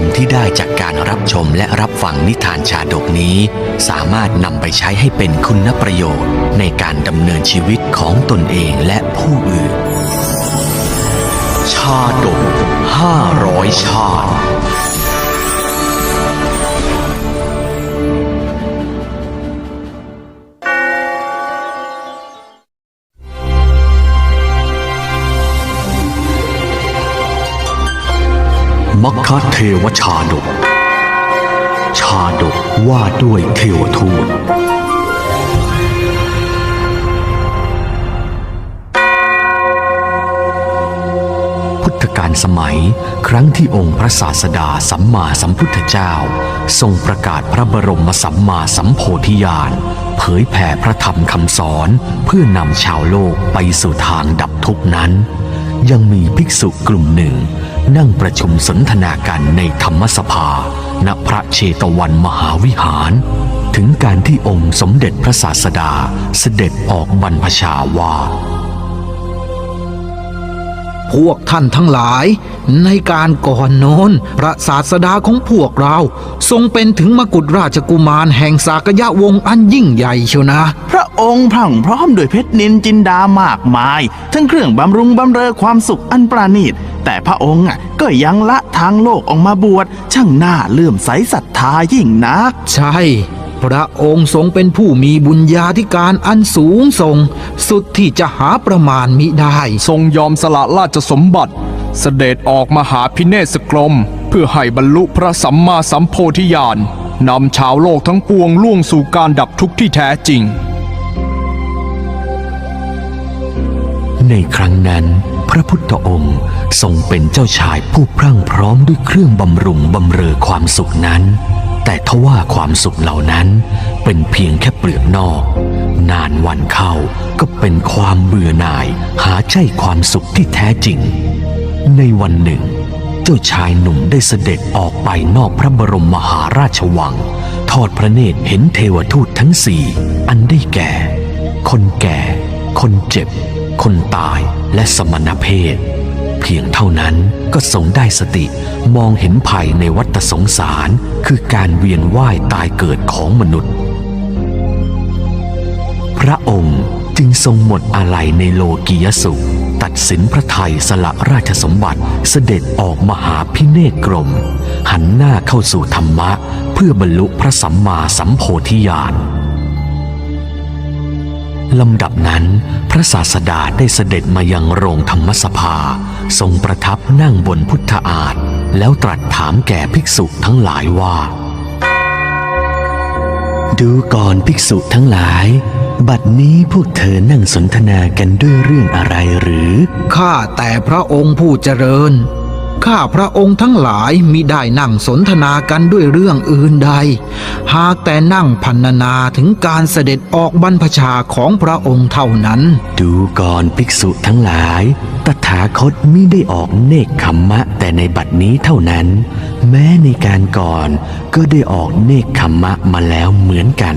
รมที่ได้จากการรับชมและรับฟังนิทานชาดกนี้ สามารถนำไปใช้ให้เป็นคุณประโยชน์ ในการดำเนินชีวิตของตนเองและผู้อื่น ชาดกห้าร้อยชาติ มัคคเทวชาดก ชาดกว่าด้วยเทวทูตพุทธกาลสมัยครั้งที่องค์พระศาสดาสัมมาสัมพุทธเจ้า ทรงประกาศพระบรมสัมมาสัมโพธิญาณเผยแผ่พระธรรมคำสอนเพื่อนำชาวโลกไปสู่ทางดับทุกข์นั้น ยังมีภิกษุกลุ่มหนึ่ง นั่งประชุมสนทนากันในธรรมสภา ณพระเชตวันมหาวิหาร ถึงการที่องค์สมเด็จพระศาสดาเสด็จออกบรรพชาว่า พวกท่านทั้งหลายในการก่อนโน้นพระศาสดาของพวกเรา ทรงเป็นถึงมกุฎราชกุมารแห่งสากยะวงศ์อันยิ่งใหญ่เชียวนะ พระองค์พรั่งพร้อมด้วยเพชรนินจินดามากมาย ทั้งเครื่องบำรุงบำเรอความสุขอันประณีต แต่พระองค์อะก็ยังละทางโลกออกมาบวชช่างน่าเลื่อมใสศรัทธายิ่งนัก ใช่ พระองค์ทรงเป็นผู้มีบุญญาธิการอันสูงส่ง สุดที่จะหาประมาณมิได้ ทรงยอมสละราชสมบัติ เสด็จออกมาหาพิเนศกรม เพื่อให้บรรลุพระสัมมาสัมโพธิญาณนำชาวโลกทั้งปวงล่วงสู่การดับทุกข์ที่แท้จริง ในครั้งนั้น พระพุทธองค์ ทรงเป็นเจ้าชายผู้พรั่งพร้อมด้วยเครื่องบำรุงบำเรอความสุขนั้น แต่ทว่าความสุขเหล่านั้นเป็นเพียงแค่เปลือกนอก นานวันเข้าก็เป็นความเบื่อหน่ายหาใช่ความสุขที่แท้จริง ในวันหนึ่ง เจ้าชายหนุ่มได้เสด็จออกไปนอกพระบรมมหาราชวัง ทอดพระเนตรเห็นเทวทูตทั้งสี่อันได้แก่ คนแก่ คนเจ็บ คนตายและสมณเพศ พียงเท่านั้นก็ทรงได้สติมองเห็นภัยในวัฏสงสาร คือการเวียนว่ายตายเกิดของมนุษย์ พระองค์จึงทรงหมดอาลัยในโลกียสุข ตัดสินพระไทยสละราชสมบัติเสด็จออกมหาพิเนกรม หันหน้าเข้าสู่ธรรมะ เพื่อบรรลุพระสัมมาสัมโพธิญาณ ลำดับนั้น พระศาสดาได้เสด็จมายังโรงธรรมสภา ทรงประทับนั่งบนพุทธอาฏแล้วตรัสถามแก่ภิกษุทั้งหลายว่า ดูก่อนภิกษุทั้งหลาย บัดนี้พวกเธอนั่งสนทนากันด้วยเรื่องอะไรหรือ ข้าแต่พระองค์ผู้เจริญ ข้าพระองค์ทั้งหลายมิได้นั่งสนทนากันด้วยเรื่องอื่นใด หากแต่นั่งพันนาถึงการเสด็จออกบรรพชาของพระองค์เท่านั้น ดูก่อนภิกษุทั้งหลาย ตถาคตมิได้ออกเนกขมมะแต่ในบัดนี้เท่านั้น แม้ในการก่อนก็ได้ออกเนกขมมะมาแล้วเหมือนกัน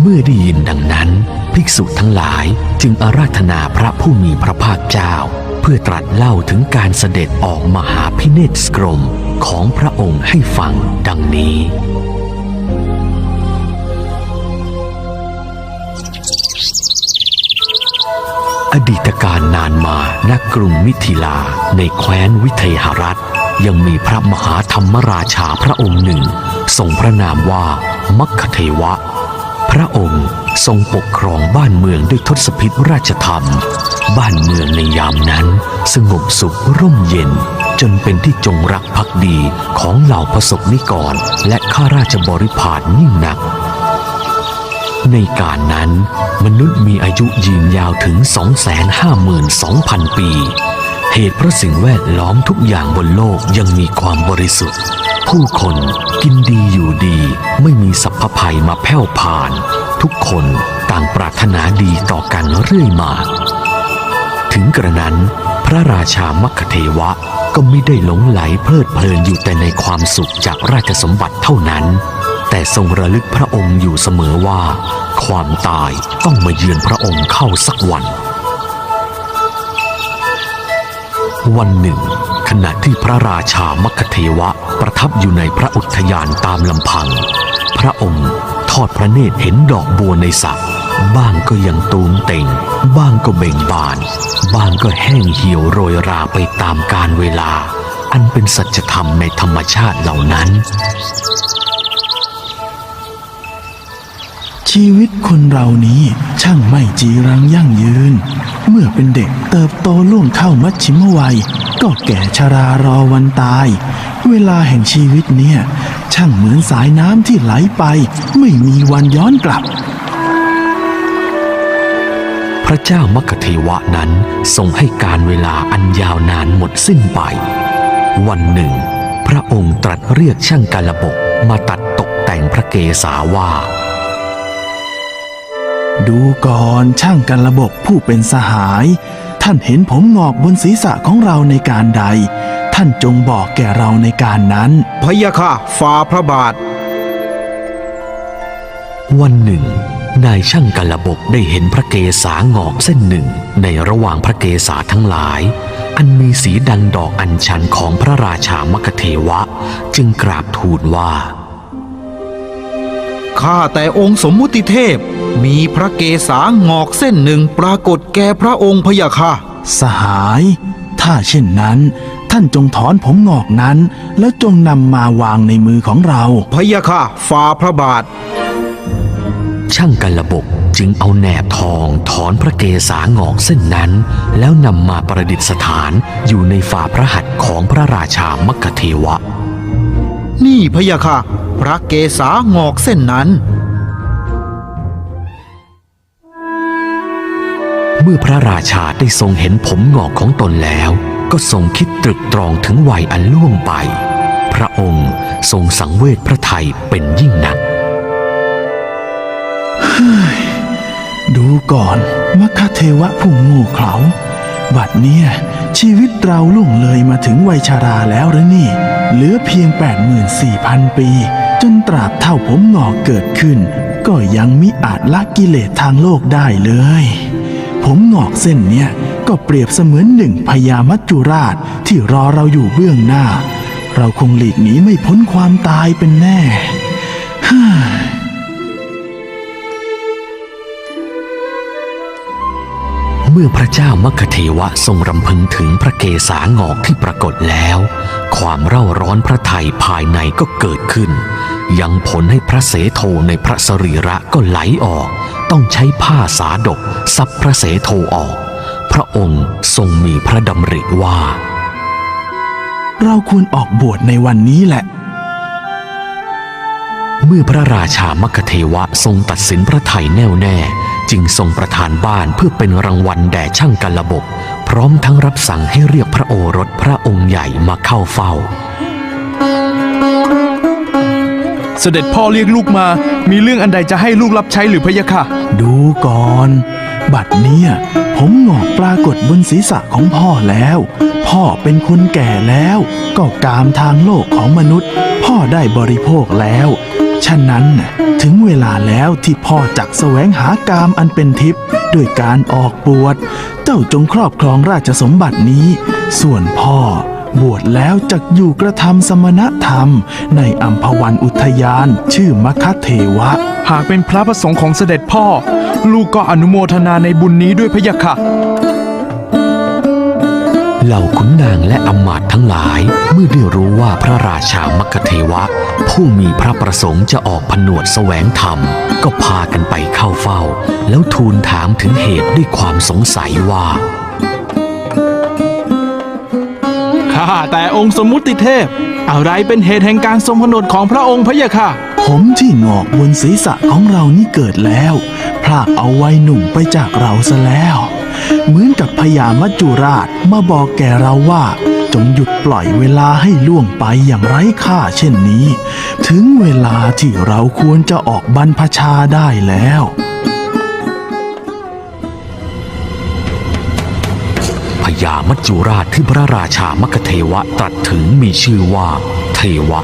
เมื่อได้ยินดังนั้น ภิกษุทั้งหลายจึงอาราธนาพระผู้มีพระภาคเจ้า เพื่อตรัสเล่าถึงการเสด็จออกมหาพิเนศกรมของพระองค์ให้ฟังดังนี้อดีตการนานมาณกรุงมิถิลาในแคว้นวิเทหรัฐ ยังมีพระมหาธรรมราชาพระองค์หนึ่งทรงพระนามว่ามัคคเทวะ พระองค์ ทรงปกครองบ้านเมืองด้วยทศพิธราชธรรม บ้านเมืองในยามนั้น สงบสุขร่มเย็น จนเป็นที่จงรักภักดีของเหล่าประสบนิกร และข้าราชบริพารยิ่งนัก ในการนั้น มนุษย์มีอายุยืนยาวถึง 252,000 ปี เหตุเพราะสิ่งแวดล้อมทุกอย่างบนโลกยังมีความบริสุทธิ์ ผู้คนกินดีอยู่ดี ไม่มีสัพพภัยมาแผ่วผ่าน ทุกคนต่างปรารถนาดีต่อกันเรื่อยมา ถึงกระนั้น พระราชามัคเทวะก็ไม่ได้หลงไหลเพลิดเพลินอยู่แต่ในความสุขจากราชสมบัติเท่านั้น แต่ทรงระลึกพระองค์อยู่เสมอว่า ความตายต้องมาเยือนพระองค์เข้าสักวัน วันหนึ่ง ขณะที่พระราชามัคเทวะประทับอยู่ในพระอุทยานตามลำพัง พระองค์ทอดพระเนตรเห็นดอกบัวในสระบ้างก็ยังตูมเต่ง บ้างก็เบ่งบาน บ้างก็แห้งเหี่ยวโรยราไปตามกาลเวลา อันเป็นสัจธรรมในธรรมชาติเหล่านั้น ชีวิตคนเรานี้ช่างไม่จีรังยั่งยืน เมื่อเป็นเด็กเติบโตล่วงเข้ามัชชิมวัย ก็แก่ชรารอวันตาย เวลาแห่งชีวิตเนี่ย ช่างเหมือนสายน้ำที่ไหลไป ไม่มีวันย้อนกลับ พระเจ้ามัคคเทวะนั้นทรงให้การเวลาอันยาวนานหมดสิ้นไป วันหนึ่ง พระองค์ตรัสเรียกช่างกาลบกมาตัดตกแต่งพระเกศาว่า ดูก่อนช่างกันระบบผู้เป็นสหาย ท่านเห็นผมงอกบนศีรษะของเราในการใด ท่านจงบอกแก่เราในการนั้น พะยะค่ะฝ่าพระบาท วันหนึ่ง นายช่างกาลบกได้เห็นพระเกศางอกเส้นหนึ่ง ในระหว่างพระเกศาทั้งหลาย อันมีสีดังดอกอัญชันของพระราชามัคคเทวะ จึงกราบทูลว่า ข้าแต่องค์สมมุติเทพ มีพระเกศางอกเส้นหนึ่งปรากฏแก่พระองค์พะยะค่ะสหาย ถ้าเช่นนั้น ท่านจงถอนผมงอกนั้น แล้วจงนำมาวางในมือของเราพะยะค่ะฝ่าพระบาท ช่างกาลบกจึงเอาแหนบทองถอนพระเกศางอกเส้นนั้น แล้วนำมาประดิษฐานอยู่ในฝ่าพระหัตถ์ของพระราชามัคคเทวะ นี่พะยะค่ะ พระเกศางอกเส้นนั้น เมื่อพระราชาได้ทรงเห็นผมงอกของตนแล้ว ก็ทรงคิดตรึกตรองถึงวัยอันล่วงไป พระองค์ทรงสังเวชพระไทยเป็นยิ่งนักดูก่อนมัคคเทวะผู้โง่เขลาบัดเนี่ย ชีวิตเราล่วงเลยมาถึงวัยชาราแล้วหรือนี่ เหลือเพียง 84,000 ปี จนตราบเท่าผมงอกเกิดขึ้น ก็ยังมิอาจละกิเลสทางโลกได้เลย ผมงอกเส้นเนี่ยก็เปรียบเสมือนหนึ่งพญามัจจุราชที่รอเราอยู่เบื้องหน้า เราคงหลีกหนีไม่พ้นความตายเป็นแน่ เมื่อพระเจ้ามัคเทวะทรงรำพึงถึงพระเกศางอกที่ปรากฏแล้ว ความเร่าร้อนพระไทยภายในก็เกิดขึ้น ยังผลให้พระเสโทในพระสรีระก็ไหลออก ต้องใช้ผ้าสาดกซับพระเสโทออก พระองค์ทรงมีพระดำริว่า เราควรออกบวชในวันนี้แหละ เมื่อพระราชามัคคเทวะทรงตัดสินพระไทยแน่วแน่ จึงทรงประทานบ้านเพื่อเป็นรางวัลแด่ช่างกาลบกพร้อมทั้งรับสั่งให้เรียกพระโอรสพระองค์ใหญ่มาเข้าเฝ้า เสด็จพ่อเรียกลูกมา มีเรื่องอันใดจะให้ลูกรับใช้หรือพะยะค่ะ ดูก่อน บัดเนี่ยผมหงอกปรากฏบนศีรษะของพ่อแล้ว พ่อเป็นคนแก่แล้ว ก็กามทางโลกของมนุษย์ พ่อได้บริโภคแล้ว ฉะนั้นน่ะถึงเวลาแล้วที่พ่อจักแสวงหากามอันเป็นทิพย์ด้วยการออกบวช เจ้าจงครอบครองราชสมบัตินี้ ส่วนพ่อบวชแล้วจักอยู่กระทำสมณธรรม ในอัมพวันอุทยาน ชื่อมคเทวะ หากเป็นพระประสงค์ของเสด็จพ่อ ลูกก็อนุโมทนาในบุญนี้ด้วยพะยะค่ะ เหล่าขุนนางและอำมาตย์ทั้งหลาย เมื่อได้รู้ว่าพระราชามัคคเทวะ ผู้มีพระประสงค์จะออกผนวดแสวงธรรม ก็พากันไปเข้าเฝ้า แล้วทูลถามถึงเหตุด้วยความสงสัยว่าข้าแต่องค์สมมุติเทพ อะไรเป็นเหตุแห่งการทรงผนวดของพระองค์พะยะค่ะ ผมที่งอกบนศีรษะของเรานี่เกิดแล้ว พรากเอาไว้หนุ่มไปจากเราซะแล้ว เหมือนกับพญามัจจุราชมาบอกแก่เราว่าจงหยุดปล่อยเวลาให้ล่วงไปอย่างไร้ค่าเช่นนี้ ถึงเวลาที่เราควรจะออกบรรพชาได้แล้วพญามัจจุราชที่พระราชามคเทวะตรัสถึงมีชื่อว่า เทวะ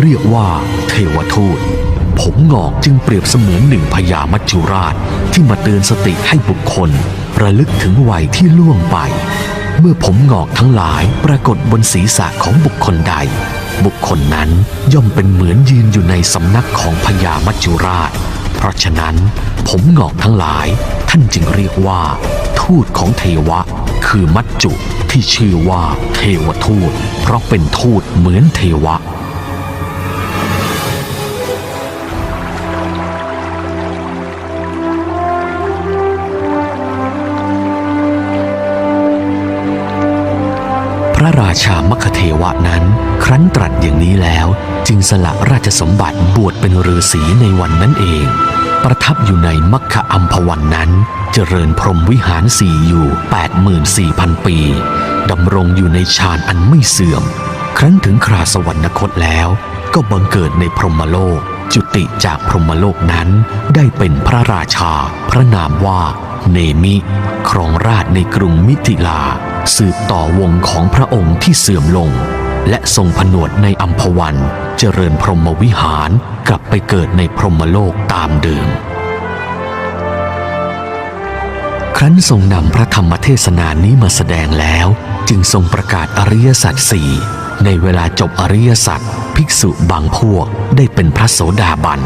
เรียกว่า เทวทูตผมงอกจึงเปรียบเสมือนหนึ่งพญามัจจุราชที่มาเตือนสติให้บุคคล ระลึกถึงวัยที่ล่วงไป เมื่อผมงอกทั้งหลายปรากฏบนศีรษะของบุคคลใด บุคคลนั้นย่อมเป็นเหมือนยืนอยู่ในสำนักของพญามัจจุราช เพราะฉะนั้นผมงอกทั้งหลาย ท่านจึงเรียกว่า ทูตของเทวะ คือมัจจุที่ชื่อว่าเทวทูต เพราะเป็นทูตเหมือนเทวะ ระราชามคเทวะนั้น ครั้นตรัสอย่างนี้แล้ว จึงสละราชสมบัติบวชเป็นฤาษีในวันนั้นเอง ประทับอยู่ในมัคคะอัมพวันนั้น เจริญพรหมวิหารสี่อยู่ 84,000 ปีดำรงอยู่ในฌานอันไม่เสื่อม ครั้นถึงคราสวรรคตแล้ว ก็บังเกิดในพรหมโลก จุติจากพรหมโลกนั้นได้เป็นพระราชา พระนามว่า เนมิ ครองราชในกรุงมิถิลา สืบต่อวงของพระองค์ที่เสื่อมลง และทรงผนวดในอัมพวัน เจริญพรหมวิหารกลับไปเกิดในพรหมโลกตามเดิม ครั้นทรงนำพระธรรมเทศนานี้มาแสดงแล้ว จึงทรงประกาศอริยสัจสี่ในเวลาจบอริยสัจภิกษุบางพวกได้เป็นพระโสดาบัน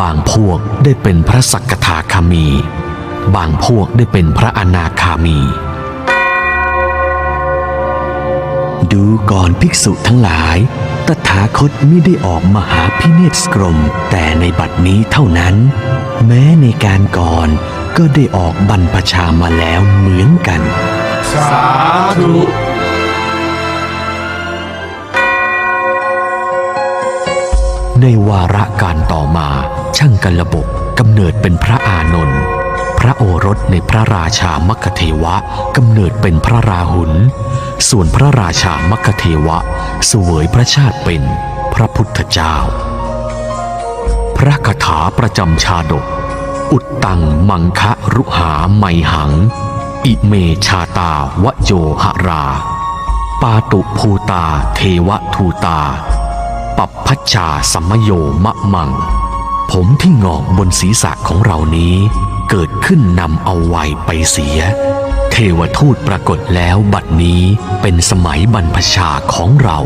บางพวกได้เป็นพระสักกทาคามี บางพวกได้เป็นพระอนาคามี ดูก่อนภิกษุทั้งหลาย ตถาคตไม่ได้ออกมหาพิเนศกรม แต่ในบัดนี้เท่านั้น แม้ในการก่อนก็ได้ออกบรรพชามาแล้วเหมือนกัน สาธุในวาระการต่อมาช่างกันระบบกำเนิดเป็นพระอานนท์พ ระโอรสในพระราชามัคเทวะกำเนิดเป็นพระราหุล ส่วนพระราชามัคเทวะเสวยพระชาติเป็นพระพุทธเจ้า พระคาถาประจำชาดก อุตตังมังคะรุหาไมหัง อิเมชาตาวโยหรา ปาตุภูตาเทวทูตา ปัปพัชชาสัมมโยมะมัง ผมที่งอกบนศีรษะของเรานี้ เกิดขึ้นนำเอาไว้ไปเสีย เทวทูตปรากฏแล้วบัดนี้เป็นสมัยบรรพชาของเรา